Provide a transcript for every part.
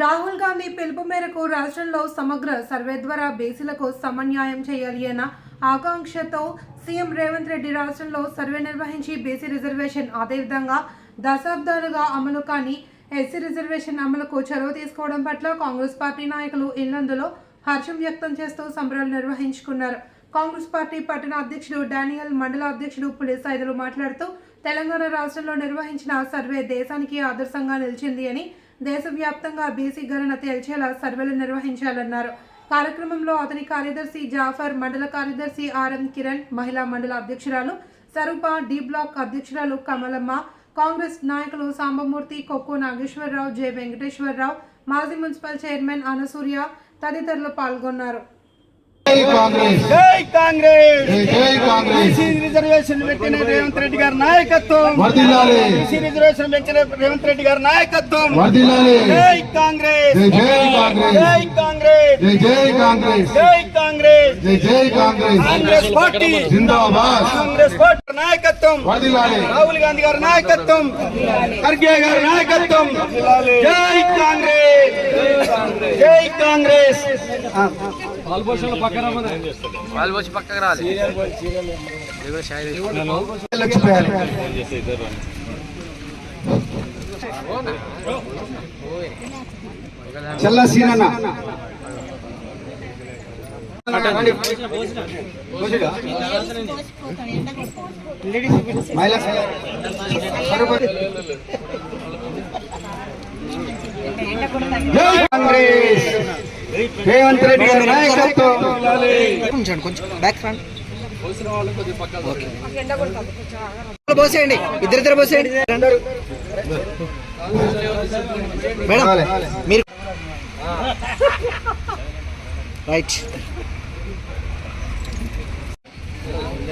రాహుల్ గాంధీ పిలుపు మేరకు రాష్ట్రంలో సమగ్ర సర్వే ద్వారా బీసీలకు సమన్యాయం చేయాలి అన్న ఆకాంక్షతో సీఎం రేవంత్ రెడ్డి రాష్ట్రంలో సర్వే నిర్వహించి బీసీ రిజర్వేషన్ అదేవిధంగా దశాబ్దాలుగా అమలు కాని ఎస్సీ రిజర్వేషన్ అమలుకు చొరవ తీసుకోవడం పట్ల కాంగ్రెస్ పార్టీ నాయకులు ఇల్లందులో హర్షం వ్యక్తం చేస్తూ సంబరాలు నిర్వహించుకున్నారు. కాంగ్రెస్ పార్టీ పట్టణ అధ్యక్షుడు డానియల్ మండల అధ్యక్షుడు పులిస్ మాట్లాడుతూ తెలంగాణ రాష్ట్రంలో నిర్వహించిన సర్వే దేశానికి ఆదర్శంగా నిలిచింది అని దేశవ్యాప్తంగా బీసీ గణన తేల్చేలా సర్వేలు నిర్వహించాలన్నారు. కార్యక్రమంలో అతని కార్యదర్శి జాఫర్ మండల కార్యదర్శి ఆర్ఎం కిరణ్ మహిళా మండల అధ్యక్షురాలు స్వరూప డి బ్లాక్ అధ్యక్షురాలు కమలమ్మ కాంగ్రెస్ నాయకులు సాంబమూర్తి కొక్కు నాగేశ్వరరావు జె వెంకటేశ్వరరావు మాజీ మున్సిపల్ చైర్మన్ అనసూర్య తదితరులు పాల్గొన్నారు. రిజర్వేషన్ పెట్టిన రేవంత్ రెడ్డి గారి నాయకత్వం. బీసీ రిజర్వేషన్ పెంచిన రేవంత్ రెడ్డి గారి నాయకత్వం. జై కాంగ్రెస్. జై కాంగ్రెస్. జై కాంగ్రెస్. జై జై కాంగ్రెస్. జై జై కాంగ్రెస్. కాంగ్రెస్ పార్టీ. జిందాబాద్. కాంగ్రెస్ పార్టీ నాయకత్వం. వర్ధిల్లాలి రాహుల్ గాంధీ గారి నాయకత్వం. ఖర్గే గారి నాయకత్వం. జై కాంగ్రెస్. జై కాంగ్రెస్. వచ్చి పక్కకు రాలి ఇది కూడా షాయి తీసుకున్నాను. లక్ష్మీపేట చల్ల సీనన్న మహిళా జై కాంగ్రెస్. రేవంత్ రెడ్డి గారి నాయకత్వం. పోసేయండి ఇద్దరిద్దరు పోసేయండి. మేడం మీరు రైట్ ఆ,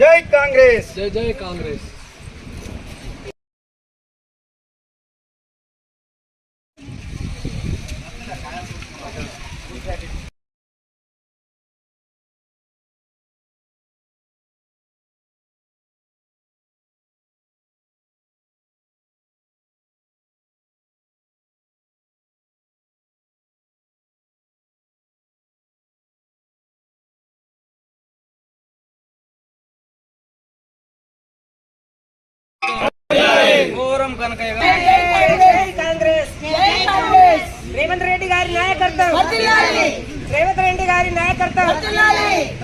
ఇటు తిప్పుకో. పెద్దమ్మా జై కాంగ్రెస్ కనకయ్య కాంగ్రెస్. రేవంత్ రెడ్డి గారి నాయకత్వం. రేవంత్ రెడ్డి గారి నాయకత్వం.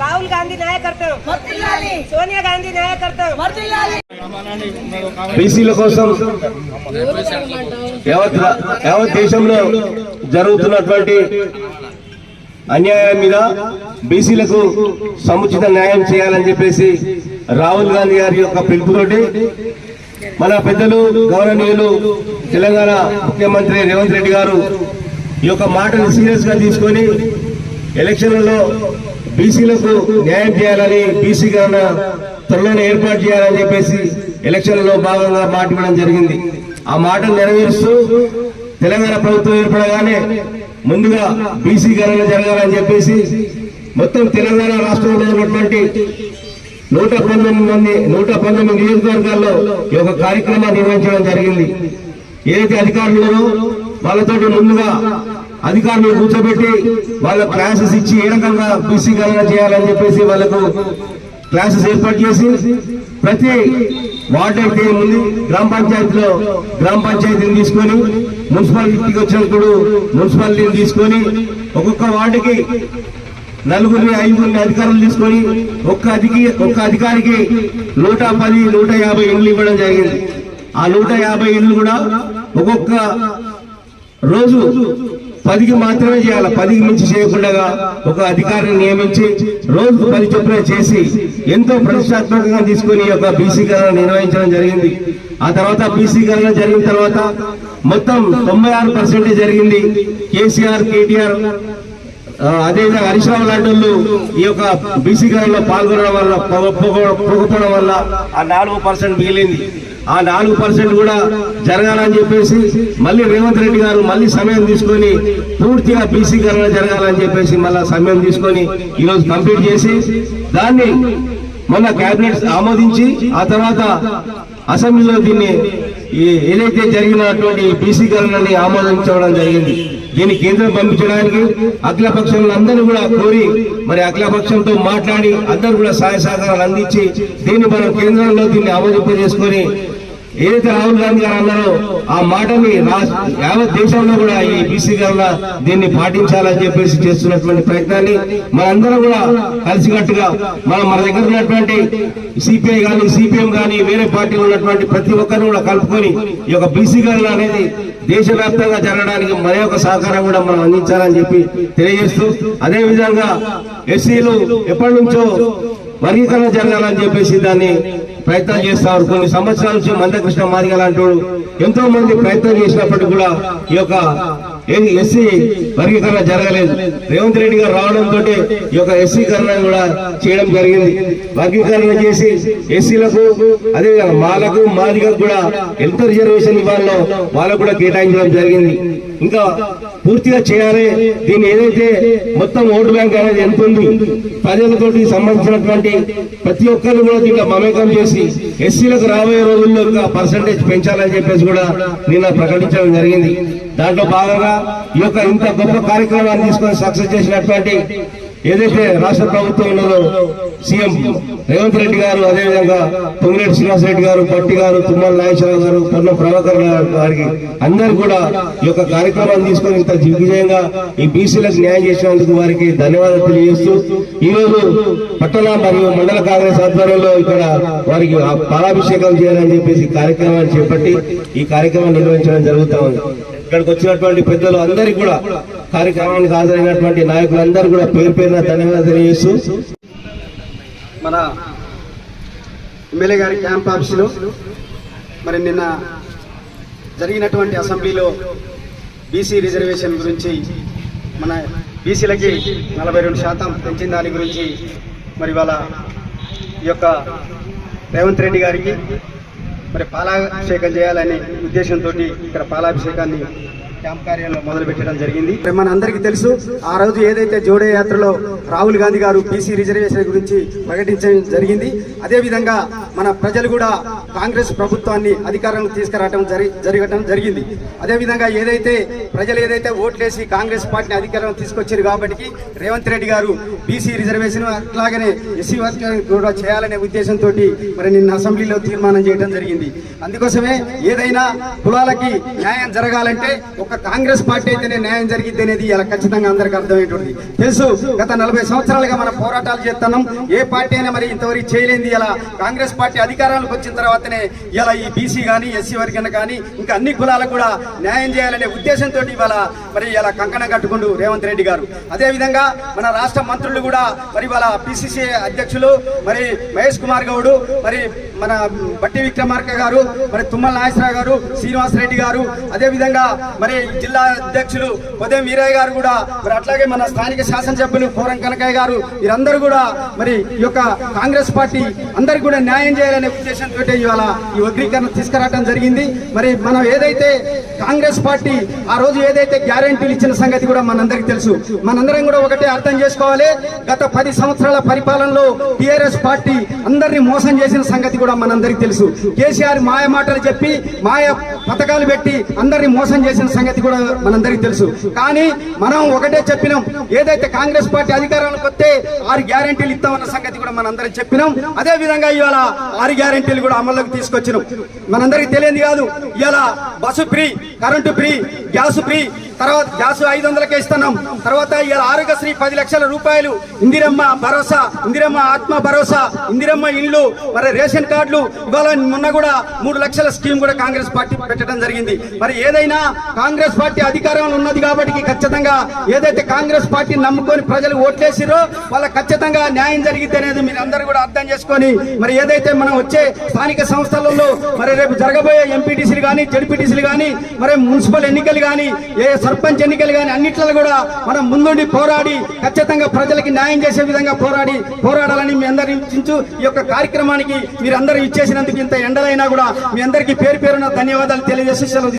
రాహుల్ గాంధీ నాయకత్వం. సోనియా గాంధీ నాయకత్వం. బీసీల కోసం యావత్ దేశంలో జరుగుతున్నటువంటి అన్యాయం మీద బీసీలకు సముచిత న్యాయం చేయాలని చెప్పేసి రాహుల్ గాంధీ గారి యొక్క పిలుపుతోటి మన పెద్దలు గౌరవనీయులు తెలంగాణ ముఖ్యమంత్రి రేవంత్ రెడ్డి గారు ఈ యొక్క మాటను సీరియస్గా తీసుకొని ఎలక్షన్లలో బీసీలకు న్యాయం చేయాలని బీసీ గణన త్వరలోనే ఏర్పాటు చేయాలని చెప్పేసి ఎలక్షన్లలో భాగంగా మాట ఇవ్వడం జరిగింది. ఆ మాటను నెరవేరుస్తూ తెలంగాణ ప్రభుత్వం ఏర్పడగానే ముందుగా బీసీ గణన జరగాలని చెప్పేసి మొత్తం తెలంగాణ రాష్ట్రంలో ఉన్నటువంటి నూట పంతొమ్మిది మంది నూట పంతొమ్మిది నియోజకవర్గాల్లో ఈ యొక్క కార్యక్రమాన్ని నిర్వహించడం జరిగింది. ఏదైతే అధికారులు వాళ్ళతో ముందుగా అధికారులు కూర్చోబెట్టి వాళ్ళ క్లాసెస్ ఇచ్చి ఏ రకంగా బీసీ గణన చేయాలని చెప్పేసి వాళ్ళకు క్లాసెస్ ఏర్పాటు చేసి ప్రతి వార్డు అయితే ఉంది గ్రామ పంచాయతీలో గ్రామ పంచాయతీని తీసుకొని మున్సిపాలిటీకి వచ్చినప్పుడు మున్సిపాలిటీని తీసుకొని ఒక్కొక్క వార్డుకి నలుగురిని ఐదుగురిని అధికారులు తీసుకొని ఒక్క అధికి ఒక్క అధికారికి నూట పది నూట యాభై ఇండ్లు ఇవ్వడం జరిగింది. ఆ నూట యాభై ఇండ్లు కూడా ఒక్కొక్క రోజు పదికి మాత్రమే చేయాలి. పదికి మించి చేయకుండా ఒక అధికారిని నియమించి రోజు పది చొప్పున చేసి ఎంతో ప్రతిష్టాత్మకంగా తీసుకొని ఒక యొక్క బీసీ గణన నిర్వహించడం జరిగింది. ఆ తర్వాత బీసీ గణన జరిగిన తర్వాత మొత్తం తొంభై ఆరు పర్సెంటేజ్ జరిగింది. కేసీఆర్ కేటీఆర్ అదేవిధంగా హరిశ్రామ లాంటి వాళ్ళు ఈ యొక్క బీసీ గణంలో పాల్గొనడం వల్ల పొగ- వల్ల ఆ నాలుగు పర్సెంట్ మిగిలింది. ఆ నాలుగు పర్సెంట్ కూడా జరగాలని చెప్పేసి మళ్ళీ రేవంత్ రెడ్డి గారు మళ్ళీ సమయం తీసుకొని పూర్తిగా బీసీ గణన జరగాలని చెప్పేసి మళ్ళీ సమయం తీసుకొని ఈరోజు కంప్లీట్ చేసి దాన్ని మొన్న కేబినెట్ ఆమోదించి ఆ తర్వాత అసెంబ్లీలో దీన్ని ఏదైతే జరిగినటువంటి బీసీ గణనని ఆమోదించడం జరిగింది. దీన్ని కేంద్రం పంపించడానికి అఖిల అందరూ కూడా కోరి మరి అఖిలపక్షంతో మాట్లాడి అందరూ కూడా సహాయ సహకారాలు అందించి దీన్ని మనం కేంద్రంలో దీన్ని ఆమోదింపజేసుకొని ఏదైతే రాహుల్ గాంధీ గారు అన్నారో ఆ మాటని యావత్ దేశంలో కూడా ఈ బీసీ గణన దీన్ని పాటించాలని చెప్పేసి చేస్తున్నటువంటి ప్రయత్నాన్ని మనందరం కూడా కలిసికట్టుగా మనం మన దగ్గర ఉన్నటువంటి సిపిఐ కానీ సిపిఎం కానీ వేరే పార్టీలు ఉన్నటువంటి ప్రతి ఒక్కరిని కూడా కలుపుకొని ఈ యొక్క బీసీ గారులు అనేది దేశవ్యాప్తంగా జరగడానికి మరి యొక్క సహకారం కూడా మనం అందించాలని చెప్పి తెలియజేస్తూ అదే విధంగా ఎస్సీలు ఎప్పటి నుంచో వర్గీకరణ జరగాలని చెప్పేసి దాన్ని ప్రయత్నం చేస్తారు. కొన్ని సంవత్సరాల నుంచి మందకృష్ణ మాదిగ లాంటి ఎంతో మంది ప్రయత్నం చేసినప్పటికీ కూడా ఈ యొక్క ఎస్సీ వర్గీకరణ జరగలేదు. రేవంత్ రెడ్డి గారు రావడంతో ఈ యొక్క ఎస్సీ కరణ కూడా చేయడం జరిగింది. వర్గీకరణ చేసి ఎస్సీలకు అదే మాలకు మాదిగకు కూడా ఎంత రిజర్వేషన్ ఇవ్వాలో వాళ్ళకు కూడా కేటాయించడం జరిగింది. ఇంకా పూర్తిగా చేయాలి. దీన్ని ఏదైతే మొత్తం ఓటు బ్యాంక్ అనేది ఎంత ఉంది ప్రజలతోటి సంబంధించినటువంటి ప్రతి ఒక్కరిని కూడా దీంట్లో మమేకం చేసి ఎస్సీలకు రాబోయే రోజుల్లో పర్సంటేజ్ పెంచాలని చెప్పేసి కూడా నిన్న ప్రకటించడం జరిగింది. దాంట్లో భాగంగా ఈ యొక్క ఇంత గొప్ప కార్యక్రమాన్ని తీసుకొని సక్సెస్ చేసినటువంటి ఏదైతే రాష్ట్ర ప్రభుత్వం ఉన్నదో సీఎం రేవంత్ రెడ్డి గారు అదేవిధంగా పొంగిరెడ్డి శ్రీనివాస్ రెడ్డి గారు పట్టి గారు తుమ్మల నాగేశ్వరరావు గారు పొన్న ప్రభాకర్ గారికి అందరు కూడా ఈ యొక్క కార్యక్రమాన్ని తీసుకొని ఇంత దిగ్విజయంగా ఈ బీసీలకు న్యాయం చేసినందుకు వారికి ధన్యవాదాలు తెలియజేస్తూ ఈ రోజు పట్టణ మరియు మండల కాంగ్రెస్ ఆధ్వర్యంలో ఇక్కడ వారికి ఆ పాలాభిషేకం చేయాలని చెప్పేసి కార్యక్రమాన్ని చేపట్టి ఈ కార్యక్రమాన్ని నిర్వహించడం జరుగుతూ ఉంది. ఇక్కడికి వచ్చినటువంటి పెద్దలు అందరికీ కూడా కార్యక్రమానికి హాజరైనటువంటి నాయకులందరూ కూడా పేరు పేరున ధన్యవాదాలు తెలియజేస్తూ మన ఎమ్మెల్యే గారి క్యాంప్ ఆఫీసులో మరి నిన్న జరిగినటువంటి అసెంబ్లీలో బీసీ రిజర్వేషన్ గురించి మన బీసీలకి నలభై రెండు శాతం పెంచిన దాని గురించి మరి వాళ్ళ ఈ యొక్క రేవంత్ రెడ్డి గారికి మరి పాలాభిషేకం చేయాలనే ఉద్దేశంతో ఇక్కడ పాలాభిషేకాన్ని క్యాంప్ కార్యాలయంలో మొదలుపెట్టడం జరిగింది. మన అందరికీ తెలుసు ఆ రోజు ఏదైతే జోడే యాత్రలో రాహుల్ గాంధీ గారు బీసీ రిజర్వేషన్ గురించి ప్రకటించడం జరిగింది. అదేవిధంగా మన ప్రజలు కూడా కాంగ్రెస్ ప్రభుత్వాన్ని అధికారంలో తీసుకురావడం జరి జరగటం జరిగింది. అదేవిధంగా ఏదైతే ప్రజలు ఏదైతే ఓట్లేసి కాంగ్రెస్ పార్టీని అధికారం తీసుకొచ్చారు కాబట్టి రేవంత్ రెడ్డి గారు బీసీ రిజర్వేషన్ అట్లాగనే ఎస్సీ వర్గాన్ని కూడా చేయాలనే ఉద్దేశంతో మరి నిన్న అసెంబ్లీలో తీర్మానం చేయడం జరిగింది. అందుకోసమే ఏదైనా కులాలకి న్యాయం జరగాలంటే ఒక కాంగ్రెస్ పార్టీ అయితేనే న్యాయం జరిగింది అనేది ఇలా ఖచ్చితంగా అందరికీ అర్థమయ్యేటువంటి తెలుసు గత నలభై సంవత్సరాలుగా మనం పోరాటాలు చేస్తున్నాం. ఏ పార్టీ అయినా మరి ఇంతవరకు చేయలేంది ఇలా కాంగ్రెస్ పార్టీ అధికారంలోకి వచ్చిన తర్వాతనే ఇలా ఈ బీసీ కానీ ఎస్సీ వర్గం కానీ ఇంకా అన్ని కులాలకు కూడా న్యాయం చేయాలనే ఉద్దేశంతో ఇవాళ మరి ఇలా కంకణం కట్టుకుంటూ రేవంత్ రెడ్డి గారు. అదేవిధంగా మన రాష్ట్ర మంత్రులు కూడా మరి వాళ్ళ పిసిసి అధ్యక్షులు మరి మహేష్ కుమార్ గౌడ్ మరి మన బట్టి విక్రమార్క గారు మరి తుమ్మల నాగేశ్వరరావు గారు శ్రీనివాస్ రెడ్డి గారు అదేవిధంగా మరి జిల్లా అధ్యక్షులు ఉదయం వీరయ్య గారు కూడా మరి అట్లాగే మన స్థానిక శాసనసభ్యులు కోరం కనకయ్య గారు వీరందరూ కూడా మరి ఈ యొక్క కాంగ్రెస్ పార్టీ అందరికి కూడా న్యాయం చేయాలనే ఉద్దేశంతో ఇవాళ ఈ వర్గీకరణ తీసుకురావడం జరిగింది. మరి మనం ఏదైతే కాంగ్రెస్ పార్టీ ఆ రోజు ఏదైతే గ్యారంటీలు ఇచ్చిన సంగతి కూడా మనందరికీ తెలుసు. మనందరం కూడా ఒకటే అర్థం చేసుకోవాలి. గత పది సంవత్సరాల పరిపాలనలో టిఆర్ఎస్ పార్టీ అందరినీ మోసం చేసిన సంగతి కూడా మనందరికీ తెలుసు. కేసీఆర్ మాయ మాటలు చెప్పి మాయ పథకాలు పెట్టి అందరినీ మోసం చేసిన సంగతి కూడా మనందరికీ తెలుసు. కానీ మనం ఒకటే చెప్పినాం. ఏదైతే కాంగ్రెస్ పార్టీ అధికారంలోకి వస్తే ఆరు గ్యారంటీలు ఇస్తామన్న సంగతి కూడా మనందరం చెప్పినాం. అదే విధంగా ఇవాళ ఆరు గ్యారంటీలు కూడా అమల్లోకి తీసుకొచ్చినాం. మనందరికీ తెలియదు కాదు. ఇవాళ bus free current free gas free తర్వాత గ్యాస్ ఐదు వందలకే ఇస్తున్నాం. తర్వాత ఇలా ఆరోగ్యశ్రీ పది లక్షల రూపాయలు. ఇందిరమ్మ భరోసా ఇందిరమ్మ ఆత్మ భరోసా ఇందిరమ్మ ఇల్లు మరి రేషన్ కార్డులు. ఇవాళ మొన్న కూడా మూడు లక్షల స్కీమ్ కూడా కాంగ్రెస్ పార్టీ పెట్టడం జరిగింది. మరి ఏదైనా కాంగ్రెస్ పార్టీ అధికారంలో ఉన్నది కాబట్టి ఖచ్చితంగా ఏదైతే కాంగ్రెస్ పార్టీ నమ్ముకొని ప్రజలు ఓట్లేసిరో వాళ్ళ ఖచ్చితంగా న్యాయం జరిగింది అనేది మీరు అందరూ కూడా అర్థం చేసుకొని మరి ఏదైతే మనం వచ్చే స్థానిక సంస్థలలో మరి రేపు జరగబోయే ఎంపీటీసీలు కానీ జడ్పీటీసీలు కానీ మరి మున్సిపల్ ఎన్నికలు కానీ ఏ సర్పంచ్ ఎన్నికలు కానీ అన్నిట్లో కూడా మనం ముందుండి పోరాడి ఖచ్చితంగా ప్రజలకి న్యాయం చేసే విధంగా పోరాడి పోరాడాలని మీ అందరి ఈ యొక్క కార్యక్రమానికి మీరు అందరూ ఇచ్చేసినందుకు ఇంత ఎండలైనా కూడా మీ అందరికీ పేరు పేరున ధన్యవాదాలు తెలియజేసి సెలవు